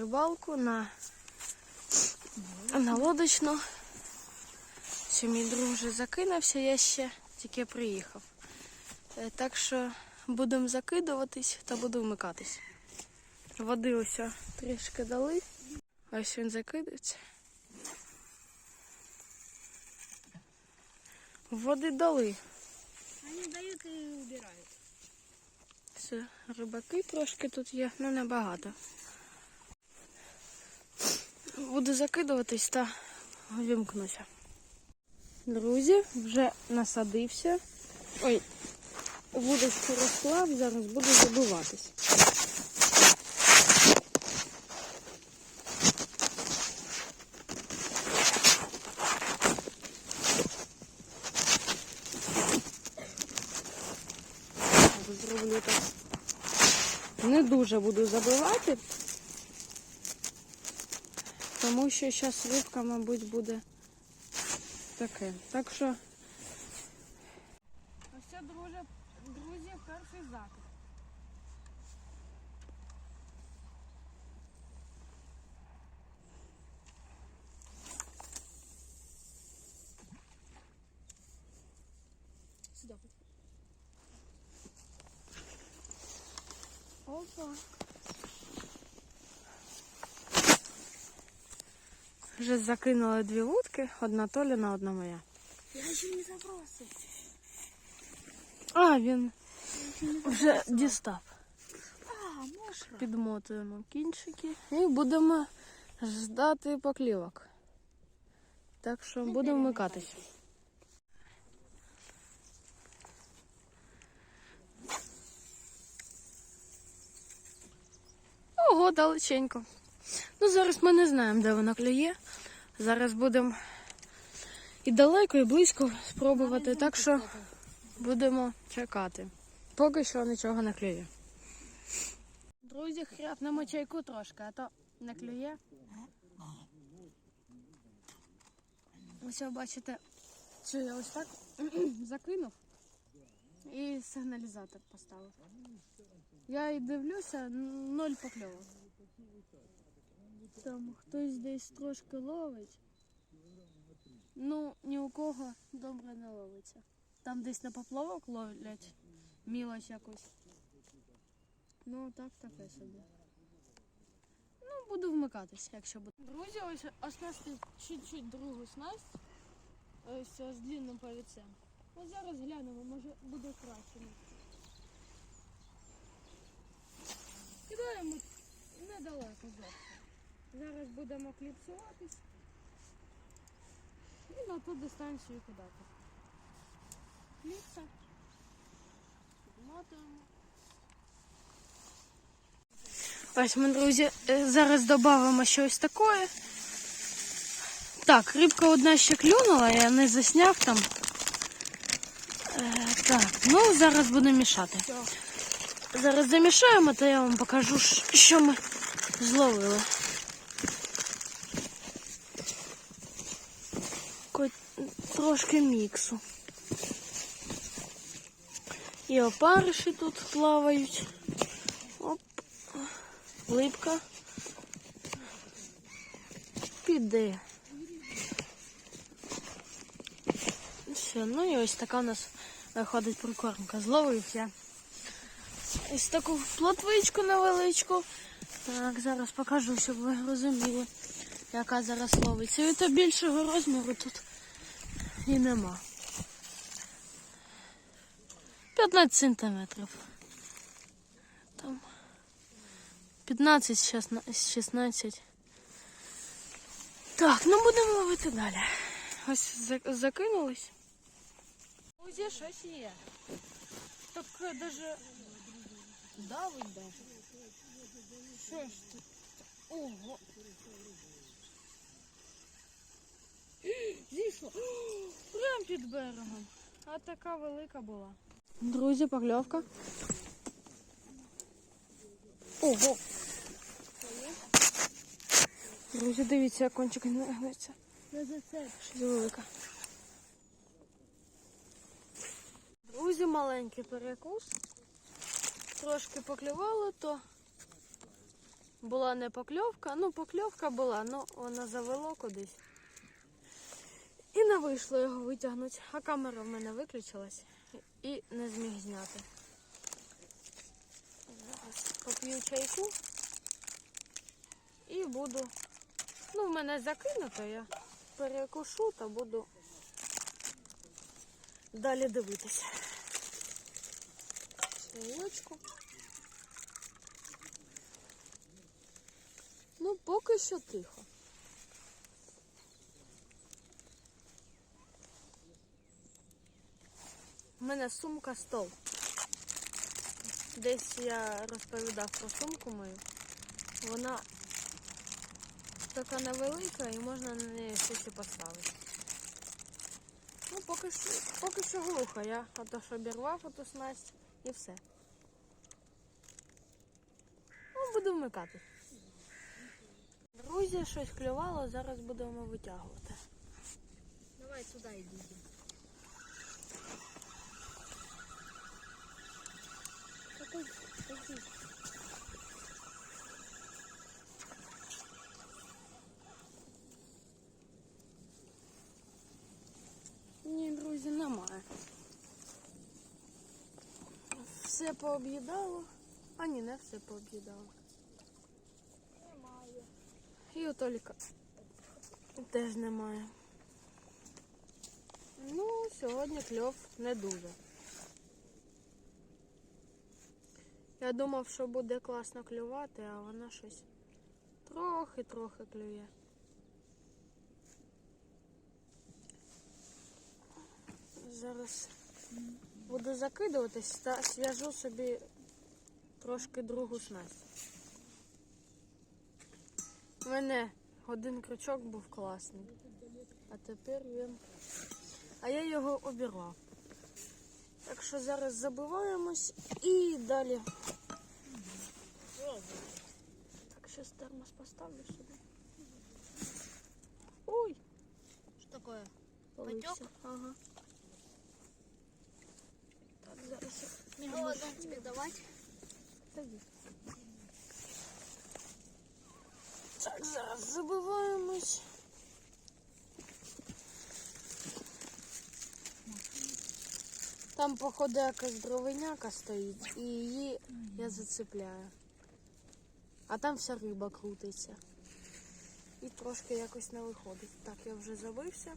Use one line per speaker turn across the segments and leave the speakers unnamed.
рибалку, на, на лодочну. Ще мій друг вже закинувся, я ще тільки приїхав. Е, Так що будемо закидуватись та буду вмикатись. Води ось трішки дали. Ось він закидається. Води дали.
Они дают и убирают.
Все, рибаки трошки тут є, ну небагато. Буду закидуватись та вимкнуся. Друзі, вже насадився. Ой, вудочку розклав, зараз буду забиватись. Зроблю так. Не дуже буду забивати, тому що зараз рибка, мабуть, буде таке. Так що. Ось це, друже, друзі, перший закид.
Сюда.
Опа. Вже закинули дві вудки, одна Толіна, одна моя.
Я еще не забросил.
А, він вже дістав.
А, можно.
Підмотуємо кінчики і будемо ждати поклівок. Так що будемо вмикатись. Ого, далеченько. Ну, зараз ми не знаємо, де воно клює. Зараз будемо і далеко, і близько спробувати, так що будемо чекати. Поки що нічого не клює. Друзі, хряпнемо чайку трошки, а то не клює. Ось ви бачите, що я ось так закинув і сигналізатор поставив. Я і дивлюся, ноль покльовок. Там хтось десь трошки ловить. Ну, ні у кого добре не ловиться. Там десь на поплавок ловлять мілоч якусь. Ну, так, таке собі. Ну, буду вмикатись, якщо буде. Друзі, ось оснасти чуть-чуть другу снасть. Ось з длинним повіцем. Ось зараз глянемо, може буде краще. Кидаємо недалеко зовсім. Зараз будемо кліпсуватись і на ту дистанцію кидати. Кліпса. Підмотуємо. Ось ми, друзі, е, зараз додамо щось таке. Так, рибка одна ще клюнула, я не засняв там. Е, так, ну зараз будемо мішати. Зараз замішаємо, то я вам покажу, що ми зловили. Трошки міксу. І опариші тут плавають. Оп. Липка. Піде. Все, ну і ось така у нас виходить прикормка. Зловив. Ось таку плотвичку невеличку. Так, зараз покажу, щоб ви розуміли, яка зараз ловиться. І більшого розміру тут і нема. 15 сантиметрів. Там 15, 16. Так, ну будемо ловити далі. Ось за- закинулись. Узі щось є. Так е, даже давить даже. Що ж тут? Ого. Зійшло. Прям під берегом. А така велика була. Друзі, покльовка. Ого. Друзі, дивіться, як кончик не гнеться.
Не.
Щось велика. Друзі, маленький перекус. Трошки поклювало, то була не покльовка. Ну, покльовка була, ну вона завело кудись. І не вийшло його витягнути. А камера в мене виключилась і не зміг зняти. Зараз поп'ю чайку і буду. Ну, в мене закинуто, я перекушу та буду далі дивитися. Чайочку. Ну, поки що тихо. Мене сумка стол. Десь я розповідав про сумку мою. Вона така невелика і можна на неї щось поставити. Ну, поки що, поки що глухо. Я ото ж обірвав оту снасть і все. Ну, буду вмикати. Друзі, щось клювало, зараз будемо витягувати.
Давай сюда иди.
Какой? Какой? Ні, друзі, немає. Все пооб'їдало. А ні, не все пооб'їдало.
Немає.
І у Толіка теж немає. Ну, сьогодні кльов не дуже. Я думав, що буде класно клювати, а вона щось трохи-трохи клює. Зараз буду закидуватись та зв'яжу собі трошки другу снасть. У мене один крючок був класний, а тепер він. А я його обірвав. Так що зараз забиваємось і далі. Так, зараз термос поставлю сюди. Ой,
такое?
полився.
Потек?
Ага. Зараз
тебе давать?
Тоді. Так, зараз забиваємось. Там, походу, якась дровиняка стоїть, і її я зацепляю. А там вся риба крутиться. І трошки якось не виходить. Так, я вже забився.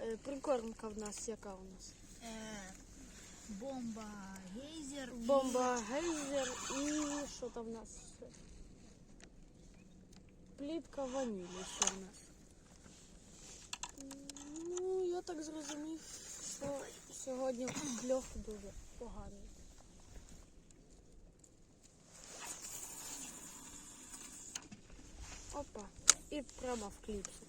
Е, Прикормка в нас яка у нас?
Э, бомба, гейзер. и-
Бомба, гейзер і що там в нас? Плітка ванілі ще у нас. Ну, я так зрозумів, що сьогодні кльов дуже поганий. Опа. І прямо в кліпсу.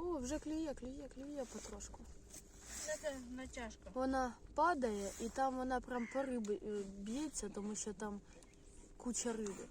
О, вже клює, клює, клює потрошку.
Це натяжка.
Вона падає і там вона прям по риби е, б'ється, тому що там куча риби.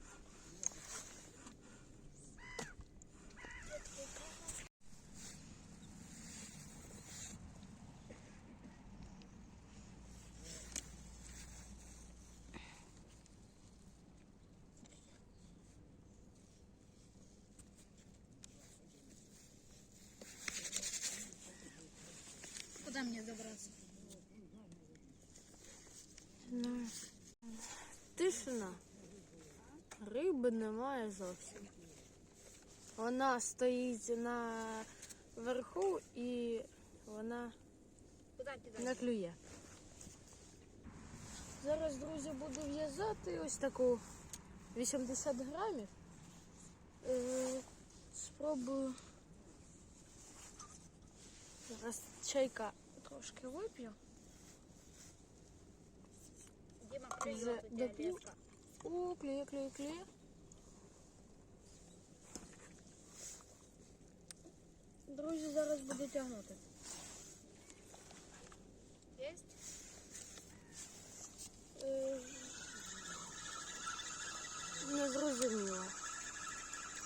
Куда мне забраться?
Ну, Тишина. Риби немає зовсім. Вона стоїть на верху і вона не клює. Зараз, друзі, буду в'язати ось таку 80 грамів. Е, Спробую. Зараз чайка трошки вип'ю. Діма,
привет, у тебя.
О, клює, клює, клює. Друзі, зараз буду тягнути.
Есть?
Е, Не зрозуміло.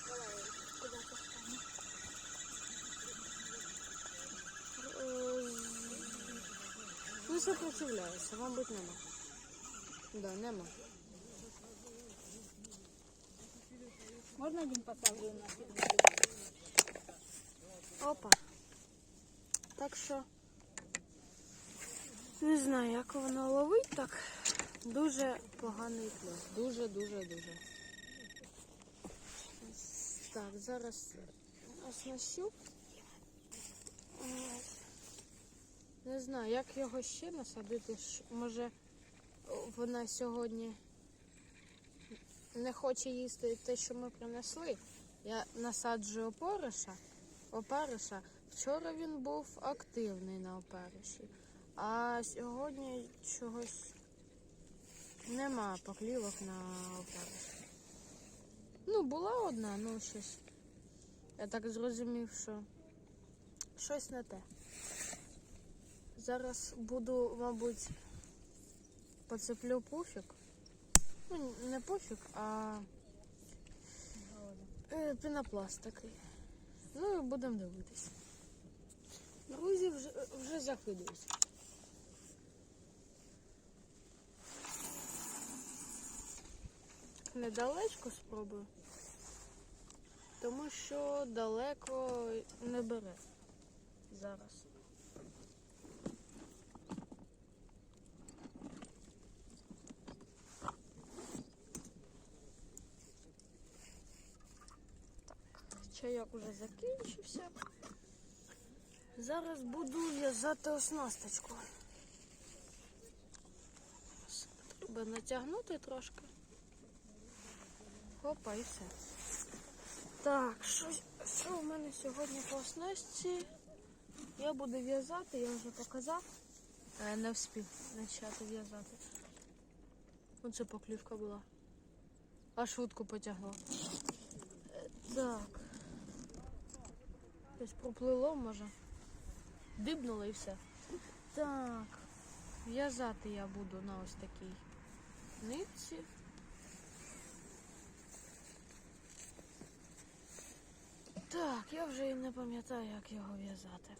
Давай, куда поставим?
Сопротивляється, мабуть, нема. Да, нема.
Можно один поставлю на
Опа. Так що не знаю, як воно ловить, так дуже поганий кльов. Дуже, дуже, дуже. Так, зараз оснащу. Не знаю, як його ще насадити. Може вона сьогодні не хоче їсти те, що ми принесли. Я насаджую опориша. Опариша. Вчора він був активний на опариші, а сьогодні чогось нема поклівок на опариші. Ну, була одна, ну щось. Я так зрозумів, що щось не те. Зараз буду, мабуть, поцеплю пуфік. Ну, не пуфік, а е, пінопласт такий. Ну і будемо дивитися. Друзі вже, вже закидуються. Недалечко спробую, тому що далеко не бере зараз. Чайок уже закінчився. Зараз буду в'язати оснасточку. Треба натягнути трошки. Опа, і все. Так, що, що у мене сьогодні по оснастці? Я буду в'язати, я вже показав. Е, Не встиг почати в'язати. Оце поклівка була. А швидко потягла. Так. Десь проплило, може. Дибнуло і все. Так. В'язати я буду на ось такій нитці. Так, я вже і не пам'ятаю, як його в'язати.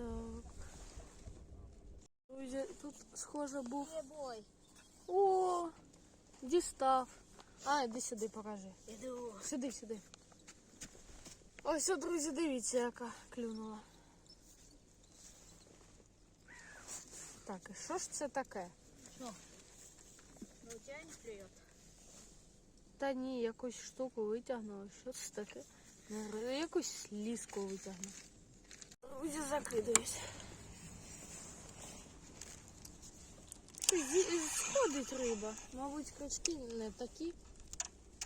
Так. Друзі, тут схоже був.
бой.
О, дістав. А, іди сюди покажи.
Иду.
Сюди, сюди. Ось, друзі, дивіться, яка клюнула. Так, і що ж це таке?
Что? Ну, не клюет.
Та ні, якусь штуку витягнула. Що це таке? Якусь ліску витягнула. Друзі, закидаюсь. Зі- Сходить риба. Мабуть, крючки не такі.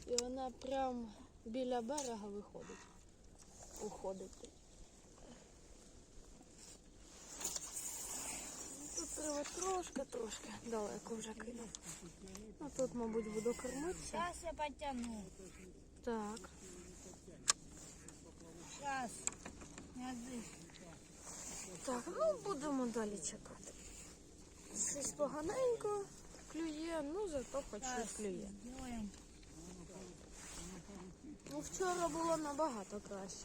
І вона прям біля берега виходить. Уходить. Тут треба трошки-трошки далеко вже кинув. А тут, мабуть, буду кормитися.
Сейчас я потяну.
Так.
Отдых.
Так, ну будемо далі чекати. Щось поганенько клює, ну зато хоч щось клює. Ну вчора було набагато краще.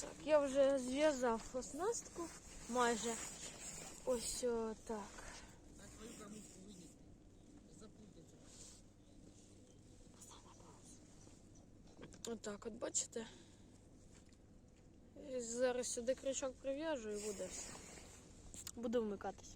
Так, я вже зв'язав оснастку майже. Ось так. Отак, от бачите? Зараз сюди крючок прив'яжу і буде все. Буду вмикатись.